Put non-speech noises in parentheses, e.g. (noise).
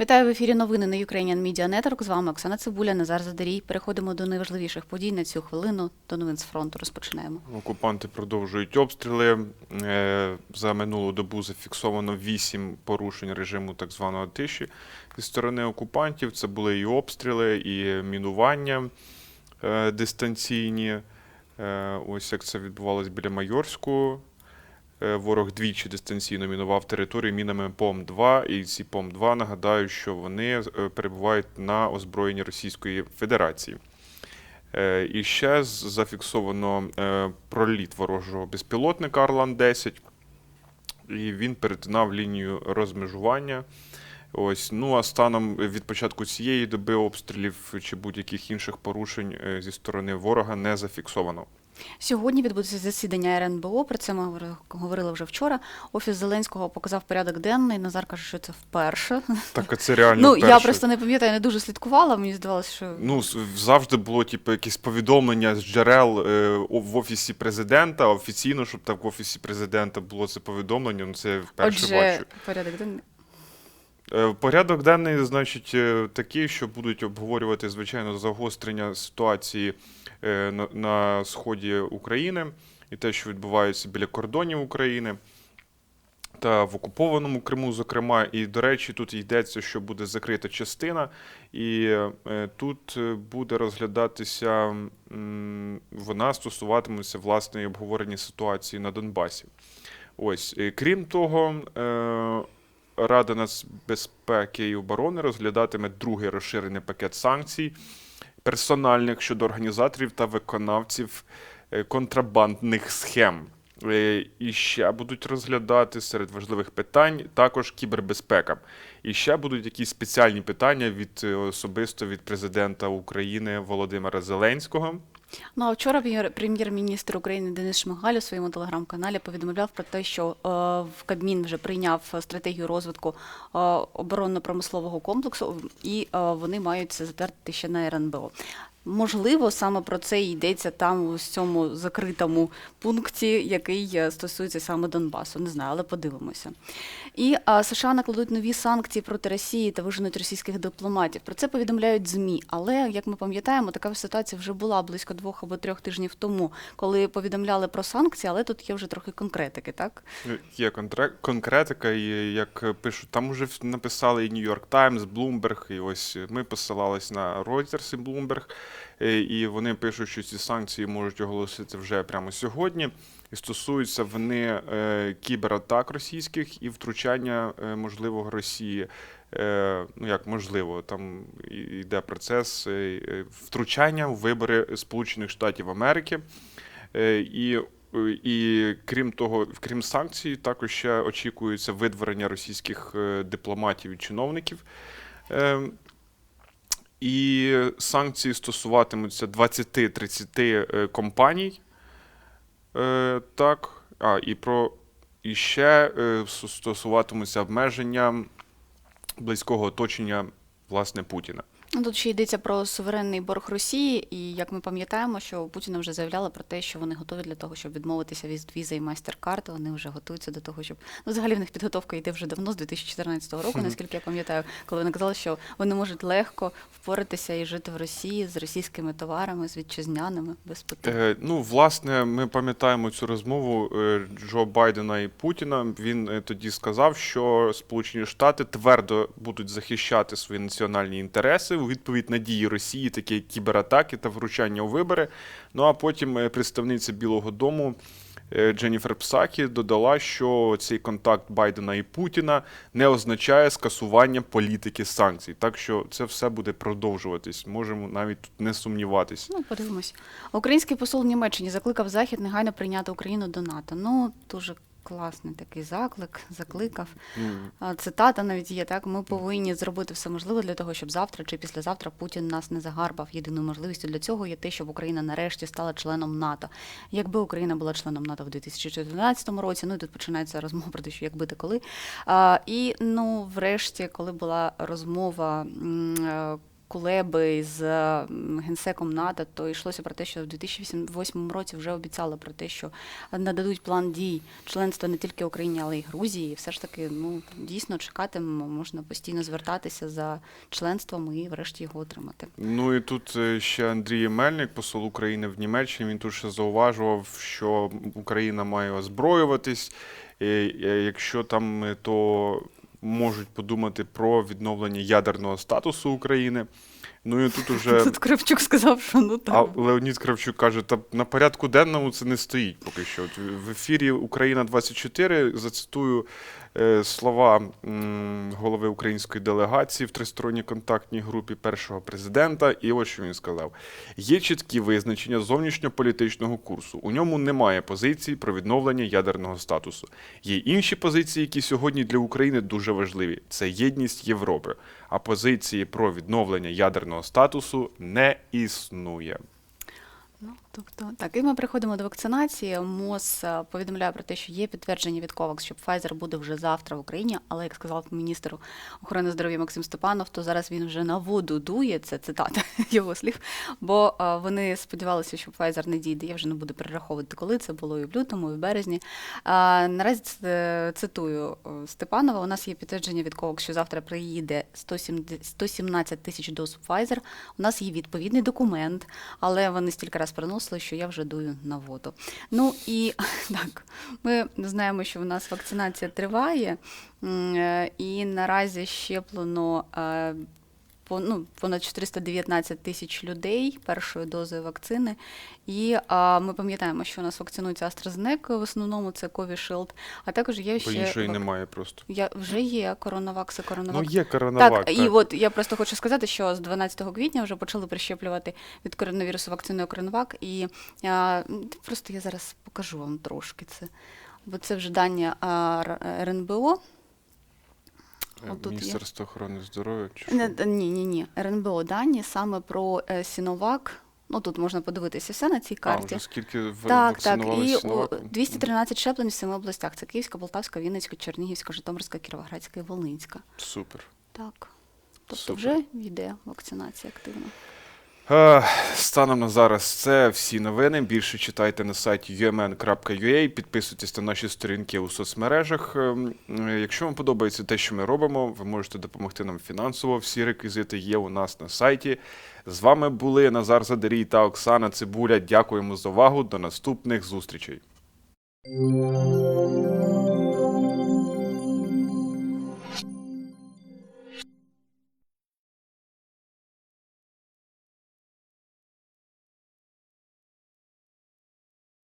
Вітаю в ефірі новини на Ukrainian Media Network. З вами Оксана Цибуля, Назар Задарій. Переходимо до найважливіших подій на цю хвилину. До новин з фронту розпочинаємо. Окупанти продовжують обстріли. Е, За минулу добу зафіксовано вісім порушень режиму так званого тиші зі сторони окупантів. Це були і обстріли, і мінування е, дистанційні. Е, Ось як це відбувалось біля Майорську. Е, Ворог двічі дистанційно мінував територію мінами ПОМ-2, і ці ПОМ-2, нагадаю, що вони е, перебувають на озброєнні Російської Федерації. Е, І ще зафіксовано проліт ворожого безпілотника Орлан-10, і він перетинав лінію розмежування. Ось, ну а станом від початку цієї доби обстрілів чи будь-яких інших порушень зі сторони ворога не зафіксовано. Сьогодні відбудеться засідання РНБО. Про це ми говорили вже вчора. Офіс Зеленського показав порядок денний. Назар каже, що це вперше. Так, це реально Ну я просто не пам'ятаю, не дуже слідкувала. Мені здавалося, що Ну, завжди було типу, якесь повідомлення з джерел е, в офісі президента. Офіційно, щоб так в офісі президента було це повідомлення. Ну це вперше отже бачу. порядок денний. Е, Порядок денний, значить, е, такий, що будуть обговорювати, звичайно, загострення ситуації е, на, сході України і те, що відбувається біля кордонів України та в окупованому Криму, зокрема. І, до речі, тут йдеться, що буде закрита частина, і тут буде розглядатися, вона стосуватиметься власне обговорення ситуації на Донбасі. Ось, крім того, Рада нацбезпеки і оборони розглядатиме другий розширений пакет санкцій персональних щодо організаторів та виконавців е, контрабандних схем. Е, І ще будуть розглядати серед важливих питань також кібербезпека. І ще будуть якісь спеціальні питання від е, особисто від президента України Володимира Зеленського. Ну а вчора прем'єр- прем'єр-міністр України Денис Шмигаль у своєму телеграм-каналі повідомляв про те, що е, в Кабмін вже прийняв стратегію розвитку е, оборонно-промислового комплексу, і е, вони мають це затвердити ще на РНБО. Можливо, саме про це йдеться там у цьому закритому пункті, який е, стосується саме Донбасу. Не знаю, але подивимося. І а, США накладуть нові санкції проти Росії та виженуть російських дипломатів. Про це повідомляють ЗМІ. Але як ми пам'ятаємо, така ситуація вже була близько двох або трьох тижнів тому, коли повідомляли про санкції, але тут є вже трохи конкретики, так? Ну, Є конкретика, і як пишуть, там вже написали і York Times, Bloomberg, і ось ми посилались на Reuters і е, і вони пишуть, що ці санкції можуть оголосити вже прямо сьогодні. І стосуються вони е, кібератак російських і втручання е, можливого Росії. Е, ну як можливо, там йде процес е, е, втручання у вибори Сполучених Штатів Америки. Е, І, е, і крім того, крім санкцій, також ще очікується видворення російських е, дипломатів і чиновників. І санкції стосуватимуться 20-30 е, компаній. Е, Так, а, і про і ще е, стосуватимуться обмеження близького оточення власне Путіна. Ну, Тут ще йдеться про суверенний борг Росії, і як ми пам'ятаємо, що Путіна вже заявляли про те, що вони готові для того, щоб відмовитися від віза і майстер-карти. Вони вже готуються до того, щоб ну взагалі в них підготовка йде вже давно, з 2014 року, наскільки я пам'ятаю, коли вони казали, що вони можуть легко впоратися і жити в Росії з російськими товарами, з вітчизняними без питань. Е, ну, власне, ми пам'ятаємо цю розмову е, Джо Байдена і Путіна. Він е, тоді сказав, що Сполучені Штати твердо будуть захищати свої національні інтереси у відповідь на дії Росії, такі кібератаки та вручання у вибори. Ну а потім е, представниця Білого Дому. е, Дженніфер Псакі додала, що цей контакт Байдена і Путіна не означає скасування політики санкцій. Так що це все буде продовжуватись. Можемо навіть тут не сумніватись. Ну, подивимось. Український посол Німеччині закликав Захід негайно прийняти Україну до НАТО. Ну, дуже класний такий заклик, закликав. А, Цитата навіть є так. Ми повинні зробити все можливе для того, щоб завтра чи післязавтра Путін нас не загарбав. Єдиною можливістю для цього є те, щоб Україна нарешті стала членом НАТО. Якби Україна була членом НАТО в 2014 році, ну і тут починається розмова про те, що якби та коли. А, і ну, врешті, коли була розмова. Кулеби з генсеком НАТО, то йшлося про те, що в 2008 році вже обіцяли про те, що нададуть план дій членства не тільки Україні, але й Грузії. Все ж таки, ну дійсно чекатимемо, можна постійно звертатися за членством і врешті його отримати. Ну і тут е, ще Андрій Мельник, посол України в Німеччині, він тут ще зауважував, що Україна має озброюватись. е, Якщо там е, то можуть подумати про відновлення ядерного статусу України. Ну і тут уже Тут Кравчук сказав, що ну а так. Леонід Кравчук каже, та на порядку денному це не стоїть поки що. От в ефірі Україна 24 зацитую слова голови української делегації в тристоронній контактній групі першого президента. І ось що він сказав: є чіткі визначення зовнішньополітичного курсу. У ньому немає позицій про відновлення ядерного статусу. Є інші позиції, які сьогодні для України дуже важливі. Це єдність Європи. А позиції про відновлення ядерного статусу не існує. Тобто, так, і ми приходимо до вакцинації. МОЗ е, повідомляє про те, що є підтвердження від COVAX, що Pfizer буде вже завтра в Україні, але як сказав міністр охорони здоров'я Максим Степанов, то зараз він вже на воду дує, це цитата (laughs) його слів, бо е, вони сподівалися, що Pfizer не дійде. Я вже не буду перераховувати, коли це було і в лютому, і в березні. А, наразі е, цитую е, Степанова. У нас є підтвердження від COVAX, що завтра приїде 170 117 тисяч доз Pfizer. У нас є відповідний документ, але вони стільки раз переносили, що я вже дую на воду. Ну і (laughs) так, ми знаємо, що в нас вакцинація триває, е, і наразі щеплено. Ну, понад 419 тисяч людей першою дозою вакцини. І а, ми пам'ятаємо, що у нас вакцинується AstraZeneca, в основному це Covishield, а також є Бо ще іншої вак- немає просто. я вже є коронавакс і Ну, є коронавак. Так, і от я просто хочу сказати, що з 12 квітня вже почали прищеплювати від коронавірусу вакциною Коронавак. І а, просто я зараз покажу вам трошки це. Бо це вже дані РНБО. Е, отут є. Міністерство охорони здоров'я чи Не, що? ні, ні, ні. РНБО дані саме про е, Сіновак. Ну тут можна подивитися все на цій А, карті. вже скільки Так, так. І о, Сіноваком? 213 щеплень в семи областях. Це Київська, Полтавська, Вінницька, Чернігівська, Житомирська, Кіровоградська і Волинська. Супер. Так. Тобто Супер. вже йде вакцинація активно. Е, Станом на зараз це всі новини. Більше читайте на сайті umn.ua, підписуйтесь на наші сторінки у соцмережах. Ем, е, Якщо вам подобається те, що ми робимо, ви можете допомогти нам фінансово. Всі реквізити є у нас на сайті. З вами були Назар Задарій та Оксана Цибуля. Дякуємо за увагу. До наступних зустрічей.